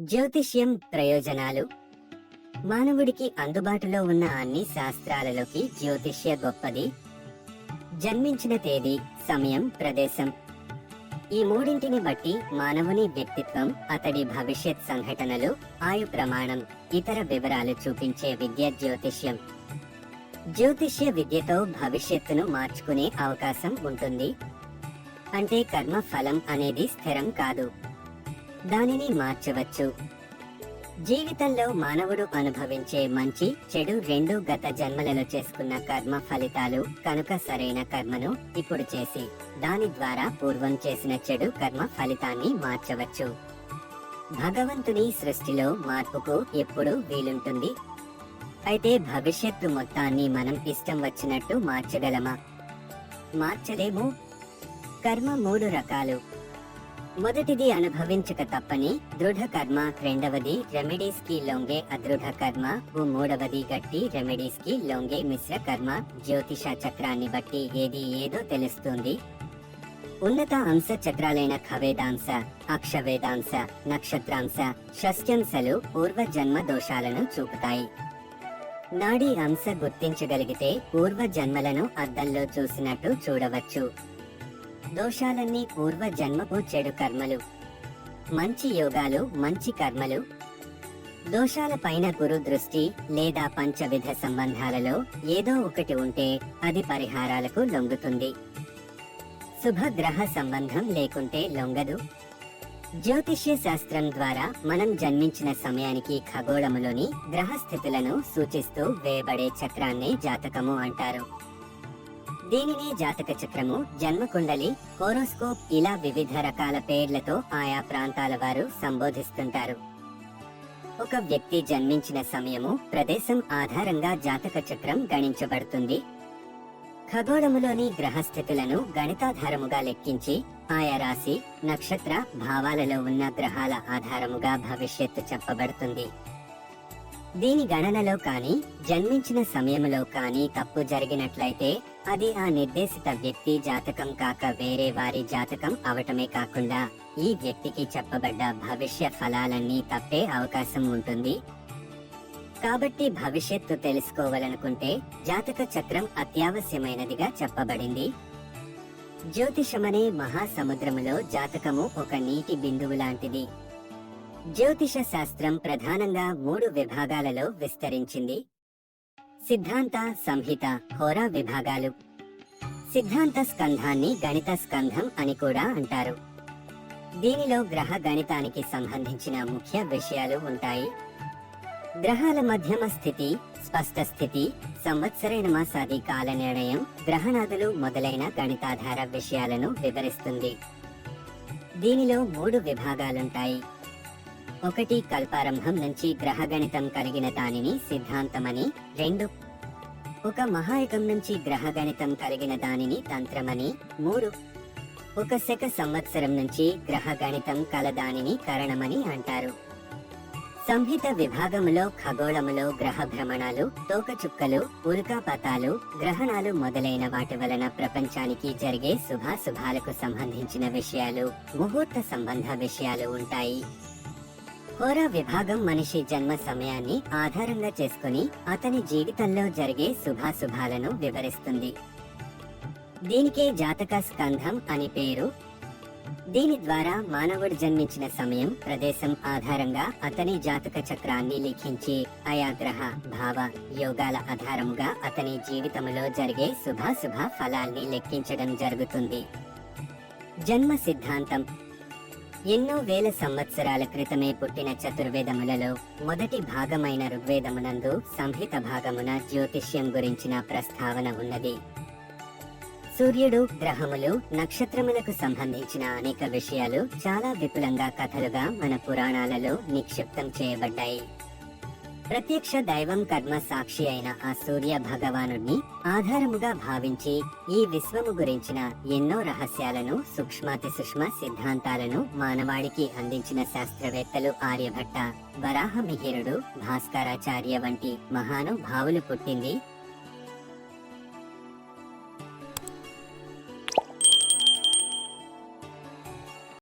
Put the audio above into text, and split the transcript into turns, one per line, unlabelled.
జ్యోతిష్యం ప్రయోజనాలు. మానవుడికి అందుబాటులో ఉన్న అన్ని శాస్త్రాలలోకి జ్యోతిష్య గొప్పది. జన్మించిన తేదీ సమయం ప్రదేశం. ఈ మూడింటిని బట్టి మానవుని వ్యక్తిత్వం అతడి భవిష్యత్ సంఘటనలు ఆయు ప్రమాణం ఇతర వివరాలు చూపించే విద్య జ్యోతిష్యం. జ్యోతిష్య విద్యతో భవిష్యత్తును మార్చుకునే అవకాశం ఉంటుంది. అంటే కర్మ ఫలం అనేది స్థిరం కాదు. దానిని మార్చవచ్చు. జీవితంలో మానవుడు అనుభవించే మంచి చెడు రెండు గత జన్మలలో చేసుకున్న కర్మ ఫలితాలు కనుక సరైన కర్మను ఇప్పుడు చేసి దాని ద్వారా పూర్వం చేసిన చెడు కర్మ ఫలితాన్ని మార్చవచ్చు. భగవంతుని సృష్టిలో మార్పుకు ఎప్పుడు వీలుంటుంది. అయితే భవిష్యత్తు మొత్తాన్ని మనం ఇష్టం వచ్చినట్టు మార్చగలమా? మార్చలేము. కర్మ మూడు రకాలు. మొదటిది అనుభవించక తప్పని దృఢ కర్మ రెండవది రెమెడీస్కి లొంగే అదృఢ కర్మ ఓ మూడవది గట్టి రెమెడీస్కి లొంగే మిశ్ర కర్మ జ్యోతిష చక్రాన్ని బట్టి ఏది ఏదో తెలుస్తుంది. ఉన్నత అంశ చక్రాలైన ఖవేదాంశ అక్షవేదాంశ నక్షత్రాంశ షష్ట్యంశలు పూర్వ జన్మ దోషాలను చూపుతాయి. నాడీ అంశ గుర్తించగలిగితే పూర్వ జన్మలను అద్దంలో చూసినట్టు చూడవచ్చు. దోషాలన్నీ పూర్వ జన్మపు చెడు కర్మలు. మంచి యోగాలు మంచి కర్మలు. దోషాల పైన గురు దృష్టి లేదా పంచవిధ సంబంధాలలో ఏదో ఒకటి ఉంటే అది పరిహారాలకు లొంగుతుంది. శుభగ్రహ సంబంధం లేకుంటే లొంగదు. జ్యోతిష్య శాస్త్రం ద్వారా మనం జన్మించిన సమయానికి ఖగోళములోని గ్రహస్థితులను సూచిస్తూ వేయబడే చక్రాన్ని జాతకము అంటారు. దీనిని జాతక చక్రము జన్మకుండలి హోరోస్కోప్ ఇలా వివిధ రకాల పేర్లతో ఆయా ప్రాంతాల వారు సంబోధిస్తుంటారు. ఒక వ్యక్తి జన్మించిన సమయము ప్రదేశం ఆధారంగా జాతక చక్రం గణించబడుతుంది. ఖగోళములోని గ్రహస్థితులను గణితాధారముగా లెక్కించి ఆయా రాశి నక్షత్ర భావాలలో ఉన్న గ్రహాల ఆధారముగా భవిష్యత్తు చెప్పబడుతుంది. దీని గణనలో కానీ జన్మించిన సమయంలో కానీ తప్పు జరిగినట్లయితే అది ఆ నిర్దేశిత వ్యక్తి జాతకం కాక వేరే వారి జాతకం అవటమే కాకుండా ఈ వ్యక్తికి చెప్పబడ్డ భవిష్య ఫలాలన్నీ తప్పే అవకాశం ఉంటుంది. కాబట్టి భవిష్యత్తు తెలుసుకోవాలనుకుంటే జాతక చక్రం అత్యావశ్యమైనదిగా చెప్పబడింది. జ్యోతిషమనే మహాసముద్రములో జాతకము ఒక నీటి బిందువు లాంటిది. జ్యోతిష శాస్త్రం ప్రధానంగా మూడు విభాగాలలో విస్తరించింది. సిద్ధాంత సంహిత హోరా విభాగాలు. సిద్ధాంత స్కంధాన్ని గణిత స్కంధం అని కూడా అంటారు. దీనిలో గ్రహ గణితానికి సంబంధించిన ముఖ్య విషయాలు ఉంటాయి. గ్రహాల మధ్యమ స్థితి స్పష్ట స్థితి సంవత్సరైన మాసాది కాల నిర్ణయం గ్రహణాదులు మొదలైన గణితాధార విషయాలను వివరిస్తుంది. దీనిలో మూడు విభాగాలుంటాయి. ఒకటి కల్పారంభం నుంచి గ్రహగణితం కలిగిన దానిని సిద్ధాంతమని రెండు ఒక మహాయుగం నుంచి గ్రహగణితం కలిగిన దానిని తంత్రమని మూడు ఒక శక సంవత్సరం నుంచి గ్రహగణితం కల దానిని కరణమని అంటారు. సంహిత విభాగములో ఖగోళములో గ్రహ భ్రమణాలు తోకచుక్కలు ఉల్కాపతాలు గ్రహణాలు మొదలైన వాటి వలన ప్రపంచానికి జరిగే శుభాశుభాలకు సంబంధించిన విషయాలు ముహూర్త సంబంధ విషయాలు ఉంటాయి. హోరా విభాగం మనిషి జన్మ సమయాన్ని ఆధారంగా చేసుకుని అతని జీవితంలో జరిగే శుభాశుభాలను వివరిస్తుంది. దీనికే జాతక స్కంధం అని పేరు. దీని ద్వారా మానవుడు జన్మించిన సమయం ప్రదేశం ఆధారంగా అతని జాతక చక్రాన్ని లిఖించి ఆయా గ్రహ భావ యోగాల ఆధారముగా అతని జీవితంలో జరిగే శుభాశుభ ఫలాల్ని లెక్కించడం జరుగుతుంది. జన్మ సిద్ధాంతం. ఎన్నో వేల సంవత్సరాల క్రితమే పుట్టిన చతుర్వేదములలో మొదటి భాగమైన ఋగ్వేదమునందు సంహిత భాగమున జ్యోతిష్యం గురించిన ప్రస్తావన ఉన్నది. సూర్యుడు గ్రహములు నక్షత్రములకు సంబంధించిన అనేక విషయాలు చాలా విపులంగా కథలుగా మన పురాణాలలో నిక్షిప్తం చేయబడ్డాయి. ప్రత్యక్ష దైవం కర్మ సాక్షి అయిన ఆ సూర్య భగవానుడిని ఆధారముగా భావించి ఈ విశ్వము గురించిన ఎన్నో రహస్యాలను సూక్ష్మాతి సూక్ష్మ సిద్ధాంతాలను మానవాళికి అందించిన శాస్త్రవేత్తలు ఆర్యభట్ట వరాహమిహిరుడు భాస్కరాచార్య వంటి మహానుభావులు పుట్టింది